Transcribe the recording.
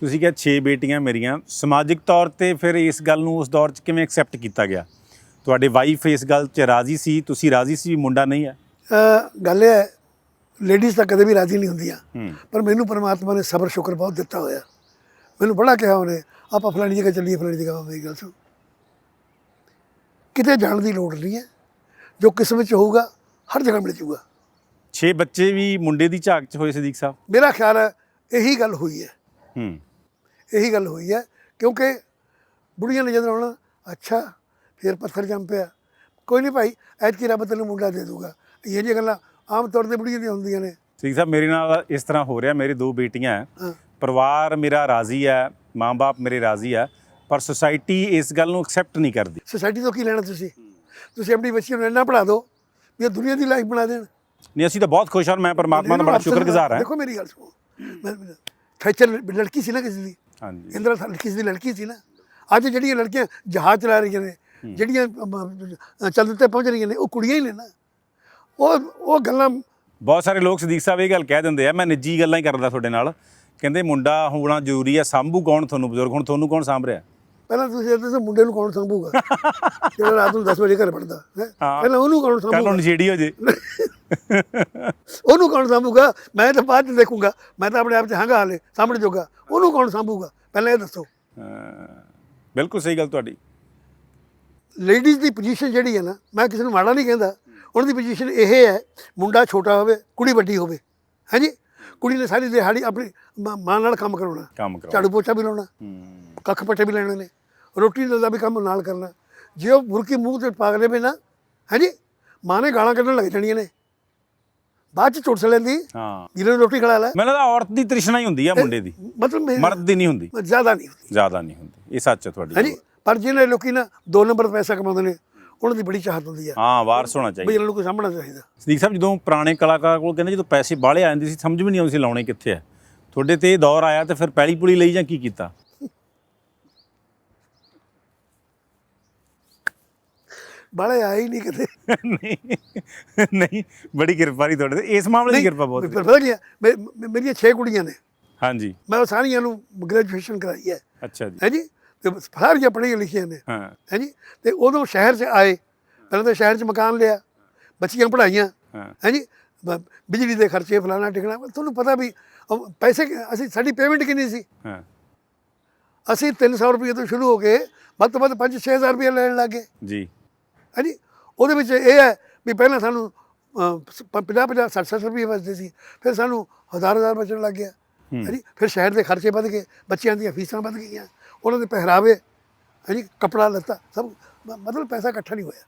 ਤੁਸੀਂ ਕਿਹਾ 6 ਬੇਟੀਆਂ ਮੇਰੀਆਂ। ਸਮਾਜਿਕ ਤੌਰ ਤੇ ਫਿਰ ਇਸ ਗੱਲ ਨੂੰ ਉਸ ਦੌਰ 'ਚ ਕਿਵੇਂ ਐਕਸੈਪਟ ਕੀਤਾ ਗਿਆ? ਤੁਹਾਡੇ ਵਾਈਫ ਇਸ ਗੱਲ 'ਚ ਰਾਜ਼ੀ ਸੀ ਤੁਸੀਂ ਰਾਜ਼ੀ ਸੀ ਵੀ ਮੁੰਡਾ ਨਹੀਂ ਹੈ? ਗੱਲ ਇਹ ਹੈ ਲੇਡੀਜ਼ ਤਾਂ ਕਦੇ ਵੀ ਰਾਜ਼ੀ ਨਹੀਂ ਹੁੰਦੀਆਂ। ਪਰ ਮੈਨੂੰ ਪਰਮਾਤਮਾ ਨੇ ਸਬਰ ਸ਼ੁਕਰ ਬਹੁਤ ਦਿੱਤਾ ਹੋਇਆ। ਮੈਨੂੰ ਬੜਾ ਕਿਹਾ ਉਹਨੇ ਆਪਾਂ ਫਲਾਣੀ ਜਗ੍ਹਾ ਚੱਲੀਏ ਫਲਾਣੀ ਜਗ੍ਹਾ ਮੇਰੀ ਗੱਲ ਸੁਣ। ਕਿਤੇ ਜਾਣ ਦੀ ਲੋੜ ਨਹੀਂ ਹੈ। ਜੋ ਕਿਸਮਤ ਚ ਹੋਊਗਾ ਹਰ ਜਗ੍ਹਾ ਮਿਲ ਜਾਊਗਾ 6 ਬੱਚੇ ਵੀ ਮੁੰਡੇ ਦੀ ਝਾਕ 'ਚ ਹੋਏ ਸਦੀਕ ਸਾਹਿਬ? ਮੇਰਾ ਖਿਆਲ ਹੈ ਇਹੀ ਗੱਲ ਹੋਈ ਹੈ। ਹੂੰ। ਇਹੀ ਗੱਲ ਹੋਈ ਹੈ ਕਿਉਂਕਿ ਬੁੜੀਆਂ ਨੇ ਜਦੋਂ ਆਉਣਾ ਅੱਛਾ ਫਿਰ ਪੱਥਰ ਜੰਮ ਪਿਆ। ਕੋਈ ਨਹੀਂ ਭਾਈ ਐਤਕੀ ਰੱਬ ਤੈਨੂੰ ਮੁੰਡਾ ਦੇ ਦੂਗਾ। ਇਹ ਜਿਹੀਆਂ ਗੱਲਾਂ ਆਮ ਤੌਰ ਤੇ ਬੁੜੀਆਂ ਦੀਆਂ ਹੁੰਦੀਆਂ ਨੇ। ਸਦੀਕ ਸਾਹਿਬ ਮੇਰੇ ਨਾਲ ਇਸ ਤਰ੍ਹਾਂ ਹੋ ਰਿਹਾ ਮੇਰੇ ਦੋ ਬੇਟੀਆਂ ਹੈ। ਪਰਿਵਾਰ ਮੇਰਾ ਰਾਜ਼ੀ ਹੈ ਮਾਂ-ਬਾਪ ਮੇਰੇ ਰਾਜ਼ੀ ਹੈ ਪਰ ਸੁਸਾਇਟੀ ਇਸ ਗੱਲ ਨੂੰ ਐਕਸੈਪਟ ਨਹੀਂ ਕਰਦੀ। ਸੋਸਾਇਟੀ ਤੋਂ ਕੀ ਲੈਣਾ ਤੁਸੀਂ? ਤੁਸੀਂ ਆਪਣੀ ਬੱਚੀ ਨੂੰ ਇੰਨਾ ਪੜਾ ਦਿਓ ਵੀ ਇਹ ਦੁਨੀਆ ਦੀ ਲਾਈਫ ਬਣਾ ਦੇਣ। ਨਹੀਂ ਅਸੀਂ ਤਾਂ ਬਹੁਤ ਖੁਸ਼ ਹਾਂ ਮੈਂ ਪਰਮਾਤਮਾ ਦਾ ਬੜਾ ਸ਼ੁਕਰਗੁਜ਼ਾਰ ਹਾਂ। ਦੇਖੋ ਮੇਰੀ ਗੱਲ ਸੁਣੋ। ਮੈਂ ਥੈਚਰ ਲੜਕੀ ਸੀ ਨਾ ਕਿਸੇ ਦੀ। ਹਾਂਜੀ। ਇੰਦਰਾ ਥਾ- ਕਿਸੇ ਦੀ ਲੜਕੀ ਸੀ ਨਾ। ਅੱਜ ਜਿਹੜੀਆਂ ਲੜਕੀਆਂ ਜਹਾਜ਼ ਚਲਾ ਰਹੀਆਂ ਨੇ ਜਿਹੜੀਆਂ ਚੰਦ ਤੇ ਪਹੁੰਚ ਰਹੀਆਂ ਨੇ ਉਹ ਕੁੜੀਆਂ ਹੀ ਨੇ ਨਾ। ਉਹ ਉਹ ਗੱਲਾਂ ਬਹੁਤ ਸਾਰੇ ਲੋਕ ਸਦੀਕ ਸਾਹਿਬ ਇਹ ਗੱਲ ਕਹਿ ਦਿੰਦੇ ਆ ਮੈਂ ਨਿੱਜੀ ਗੱਲਾਂ ਹੀ ਕਰਦਾ ਤੁਹਾਡੇ ਨਾਲ। ਕਹਿੰਦੇ ਮੁੰਡਾ ਹੋਣਾ ਜ਼ਰੂਰੀ ਹੈ ਸਾਂਭੂ ਕੌਣ ਤੁਹਾਨੂੰ ਬਜ਼ੁਰਗ ਹੁਣ ਤੁਹਾਨੂੰ ਕੌਣ ਸਾਂਭ ਰਿਹਾ? ਪਹਿਲਾਂ ਤੁਸੀਂ ਇਹ ਦੱਸੋ ਮੁੰਡੇ ਨੂੰ ਕੌਣ ਸੰਭੂਗਾ? ਜਿਹੜਾ ਰਾਤ ਨੂੰ 10 ਵਜੇ ਘਰ ਪੜਦਾ ਹਾਂ। ਪਹਿਲਾਂ ਉਹਨੂੰ ਕੌਣ ਕੱਲ ਸੰਭੂਗਾ? ਨੂੰ ਨਸ਼ੇੜੀ ਹੋ ਜੇ। ਉਹਨੂੰ ਕੌਣ ਸੰਭੂਗਾ? ਮੈਂ ਤਾਂ ਬਾਅਦ ਚ ਦੇਖੂੰਗਾ। ਮੈਂ ਤਾਂ ਆਪਣੇ ਆਪ ਚ ਹਾਂਗਾ ਹਾਲੇ ਸਾਹਮਣੇ ਜੋਗਾ। ਉਹਨੂੰ ਕੌਣ ਸੰਭੂਗਾ? ਪਹਿਲਾਂ ਇਹ ਦੱਸੋ। ਹਾਂ, ਬਿਲਕੁਲ ਸਹੀ ਗੱਲ ਤੁਹਾਡੀ। ਲੇਡੀਜ਼ ਦੀ ਪੋਜੀਸ਼ਨ ਜਿਹੜੀ ਹੈ ਨਾ ਮੈਂ ਕਿਸੇ ਨੂੰ ਮਾੜਾ ਨਹੀਂ ਕਹਿੰਦਾ। ਉਹਨਾਂ ਦੀ ਪੋਜੀਸ਼ਨ ਇਹ ਹੈ ਮੁੰਡਾ ਛੋਟਾ ਹੋਵੇ ਕੁੜੀ ਵੱਡੀ ਹੋਵੇ। ਹਾਂਜੀ? ਕੁੜੀ ਨੇ ਸਾਰੀ ਦਿਹਾੜੀ ਆਪਣੀ ਮਾਂ ਨਾਲ ਕੰਮ ਕਰਾਉਣਾ। ਝਾੜੂ ਪੋਚਾ ਵੀ ਲਾਉਣਾ। ਕੱਖ ਪੱਟੇ ਵੀ ਲੈਣੇ ਨੇ। ਰੋਟੀ ਦਾ ਵੀ ਕੰਮ ਨਾਲ ਕਰਨਾ। ਜੇ ਉਹ ਬੁਰਕੀ ਮੂੰਹ ਤੇ ਪਾ ਲਵੇ ਨਾ ਹਾਂਜੀ? ਮਾਂ ਨੇ ਗਾਲਾਂ ਕੱਢਣ ਲੱਗ ਜਾਣੀਆਂ ਨੇ। ਬਾਅਦ ਚ ਚੁੱਟ ਲੈਂਦੀ। ਹਾਂ। ਜਿਹਨੇ ਰੋਟੀ ਖਿਲਾ ਲੈ। ਮੈਨੂੰ ਲੱਗਦਾ ਔਰਤ ਦੀ ਤ੍ਰਿਸ਼ਨਾ ਹੀ ਹੁੰਦੀ ਆ ਮੁੰਡੇ ਦੀ। ਮਤਲਬ ਮਰਦ ਦੀ ਨਹੀਂ ਹੁੰਦੀ। ਜ਼ਿਆਦਾ ਨਹੀਂ ਹੁੰਦੀ। ਜ਼ਿਆਦਾ ਨਹੀਂ ਹੁੰਦੀ। ਇਹ ਸੱਚ ਹੈ ਤੁਹਾਡੀ ਹਾਂਜੀ ਪਰ ਜਿਹਨੇ ਲੋਕੀ ਨਾ ਦੋ ਨੰਬਰ ਪੈਸਾ ਕਮਾਉਂਦੇ ਨੇ ਉਹਨਾਂ ਦੀ ਬੜੀ ਚਾਹਤ ਹੁੰਦੀ ਆ। ਹਾਂ ਵਾਰਸ ਹੋਣਾ ਬਈ ਚਾਹੀਦਾ। ਇਹਨਾਂ ਨੂੰ ਕੋਈ ਸਾਹਮਣਾ ਚਾਹੀਦਾ। ਸਦੀਕ ਸਾਹਿਬ ਜਦੋਂ ਪੁਰਾਣੇ ਕਲਾਕਾਰ ਕੋਲ ਕਹਿੰਦੇ ਜਦੋਂ ਪੈਸੇ ਬਾਹਲੇ ਆ ਜਾਂਦੇ ਸੀ ਸਮਝ ਵੀ ਨਹੀਂ ਆਉਂਦੀ ਸੀ ਲਾਉਣੇ ਕਿੱਥੇ ਆ। ਤੁਹਾਡੇ ਤੇ ਇਹ ਦੌਰ ਆਇਆ ਤੇ ਫਿਰ ਪੈਲੀ ਪੁਲੀ ਲਈ ਜਾਂ ਕੀ ਕੀਤਾ? ਬਾਲੇ ਆਏ ਹੀ ਨਹੀਂ ਕਿਤੇ। ਨਹੀਂ ਨਹੀਂ ਬੜੀ ਕਿਰਪਾ ਰਹੀ ਤੁਹਾਡੇ ਤੇ। ਇਸ ਮਾਮਲੇ ਦੀ ਕਿਰਪਾ ਬਹੁਤ ਹੈ। ਪਤਾ ਕੀ ਹੈ ਮੇ- ਮੇ- ਮੇਰੀਆਂ 6 ਕੁੜੀਆਂ ਨੇ। ਹਾਂਜੀ। ਮੈਂ ਉਹ ਸਾਰੀਆਂ ਨੂੰ ਗ੍ਰੈਜੂਏਸ਼ਨ ਕਰਾਈ ਹੈ। ਅੱਛਾ ਜੀ। ਹੈ ਜੀ? ਤੇ ਸਾਰੀਆਂ ਪੜ੍ਹੀਆਂ ਲਿਖੀਆਂ ਨੇ। ਹਾਂ। ਹੈ ਜੀ? ਤੇ ਉਦੋਂ ਸ਼ਹਿਰ 'ਚ ਆਏ। ਪਹਿਲਾਂ ਤਾਂ ਸ਼ਹਿਰ 'ਚ ਮਕਾਨ ਲਿਆ। ਬੱਚੀਆਂ ਪੜ੍ਹਾਈਆਂ। ਹਾਂ। ਹੈ ਜੀ? ਬ- ਬਿਜਲੀ ਦੇ ਖਰਚੇ ਫਲਾਣਾ ਟਿਕਣਾ। ਤੁਹਾਨੂੰ ਪਤਾ ਵੀ ਪੈਸੇ ਕਿ- ਅਸੀਂ ਸਾਡੀ ਪੇਮੈਂਟ ਕਿੰਨੀ ਸੀ? ਹਾਂ। ਅਸੀਂ 300 ਰੁਪਏ ਤੋਂ ਸ਼ੁਰੂ ਹੋ ਕੇ ਵੱਧ ਤੋਂ ਵੱਧ 5-6000 ਰੁਪਏ ਲੈਣ ਲੱਗੇ ਜੀ। ਹੈ ਜੀ ਉਹਦੇ ਵਿੱਚ ਇਹ ਹੈ ਵੀ ਪਹਿਲਾਂ ਸਾਨੂੰ 50 50 60 60 ਰੁਪਏ ਬਚਦੇ ਸੀ ਫਿਰ ਸਾਨੂੰ ਹਜ਼ਾਰ ਹਜ਼ਾਰ ਬਚਣ ਲੱਗ ਗਿਆ। ਹੈ। ਜੀ ਫਿਰ ਸ਼ਹਿਰ ਦੇ ਖਰਚੇ ਵੱਧ ਗਏ ਬੱਚਿਆਂ ਦੀਆਂ ਫੀਸਾਂ ਵੱਧ ਗਈਆਂ ਉਹਨਾਂ ਦੇ ਪਹਿਰਾਵੇ ਹੈ ਜੀ ਕਪੜਾ ਲੱਤਾ ਸਭ ਮਤਲਬ ਪੈਸਾ ਇਕੱਠਾ ਨਹੀਂ ਹੋਇਆ।